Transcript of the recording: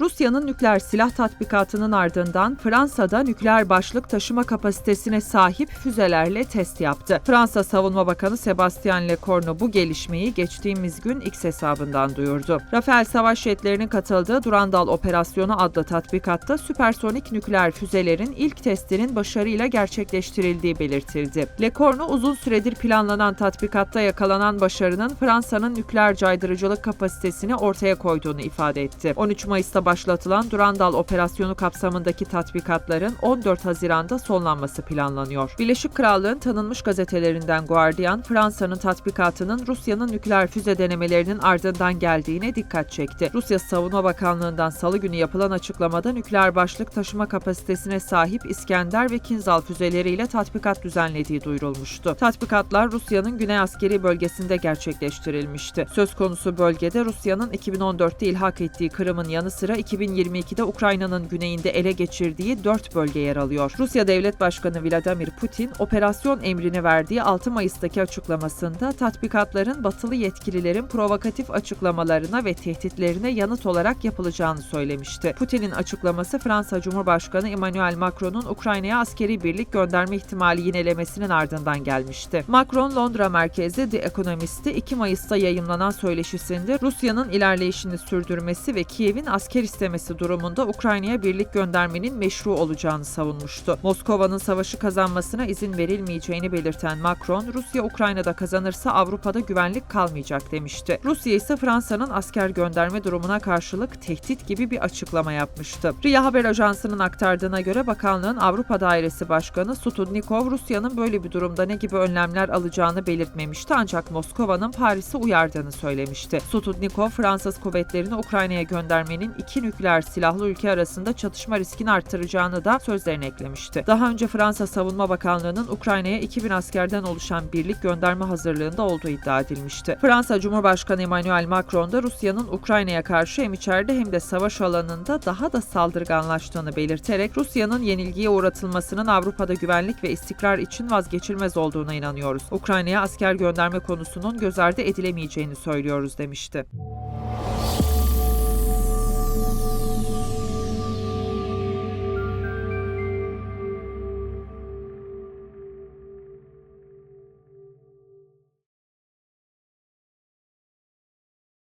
Rusya'nın nükleer silah tatbikatının ardından Fransa'da nükleer başlık taşıma kapasitesine sahip füzelerle test yaptı. Fransa Savunma Bakanı Sebastien Lecornu bu gelişmeyi geçtiğimiz gün X hesabından duyurdu. Rafael savaş jetlerinin katıldığı Durandal Operasyonu adlı tatbikatta süpersonik nükleer füzelerin ilk testinin başarıyla gerçekleştirildiği belirtildi. Lecornu uzun süredir planlanan tatbikatta yakalanan başarının Fransa'nın nükleer caydırıcılık kapasitesini ortaya koyduğunu ifade etti. 13 Mayıs'ta başlatılan Durandal operasyonu kapsamındaki tatbikatların 14 Haziran'da sonlanması planlanıyor. Birleşik Krallığın tanınmış gazetelerinden Guardian, Fransa'nın tatbikatının Rusya'nın nükleer füze denemelerinin ardından geldiğine dikkat çekti. Rusya Savunma Bakanlığı'ndan salı günü yapılan açıklamada nükleer başlık taşıma kapasitesine sahip İskender ve Kinzhal füzeleriyle tatbikat düzenlediği duyurulmuştu. Tatbikatlar Rusya'nın Güney Askeri Bölgesi'nde gerçekleştirilmişti. Söz konusu bölgede Rusya'nın 2014'te ilhak ettiği Kırım'ın yanı sıra 2022'de Ukrayna'nın güneyinde ele geçirdiği 4 bölge yer alıyor. Rusya Devlet Başkanı Vladimir Putin, operasyon emrini verdiği 6 Mayıs'taki açıklamasında tatbikatların batılı yetkililerin provokatif açıklamalarına ve tehditlerine yanıt olarak yapılacağını söylemişti. Putin'in açıklaması Fransa Cumhurbaşkanı Emmanuel Macron'un Ukrayna'ya askeri birlik gönderme ihtimali yinelemesinin ardından gelmişti. Macron, Londra merkezli The Economist'te 2 Mayıs'ta yayımlanan söyleşisinde Rusya'nın ilerleyişini sürdürmesi ve Kiev'in asker istemesi durumunda Ukrayna'ya birlik göndermenin meşru olacağını savunmuştu. Moskova'nın savaşı kazanmasına izin verilmeyeceğini belirten Macron, Rusya Ukrayna'da kazanırsa Avrupa'da güvenlik kalmayacak demişti. Rusya ise Fransa'nın asker gönderme durumuna karşılık tehdit gibi bir açıklama yapmıştı. RIA Haber Ajansı'nın aktardığına göre bakanlığın Avrupa Dairesi Başkanı Stutnikov, Rusya'nın böyle bir durumda ne gibi önlemler alacağını belirtmemişti ancak Moskova'nın Paris'i uyardığını söylemişti. Stutnikov, Fransız kuvvetlerini Ukrayna'ya göndermenin iki nükleer silahlı ülke arasında çatışma riskini artıracağını da sözlerine eklemişti. Daha önce Fransa Savunma Bakanlığı'nın Ukrayna'ya 2000 askerden oluşan birlik gönderme hazırlığında olduğu iddia edilmişti. Fransa Cumhurbaşkanı Emmanuel Macron da Rusya'nın Ukrayna'ya karşı hem içeride hem de savaş alanında daha da saldırganlaştığını belirterek Rusya'nın yenilgiye uğratılmasının Avrupa'da güvenlik ve istikrar için vazgeçilmez olduğuna inanıyoruz. Ukrayna'ya asker gönderme konusunun göz ardı edilemeyeceğini söylüyoruz demişti.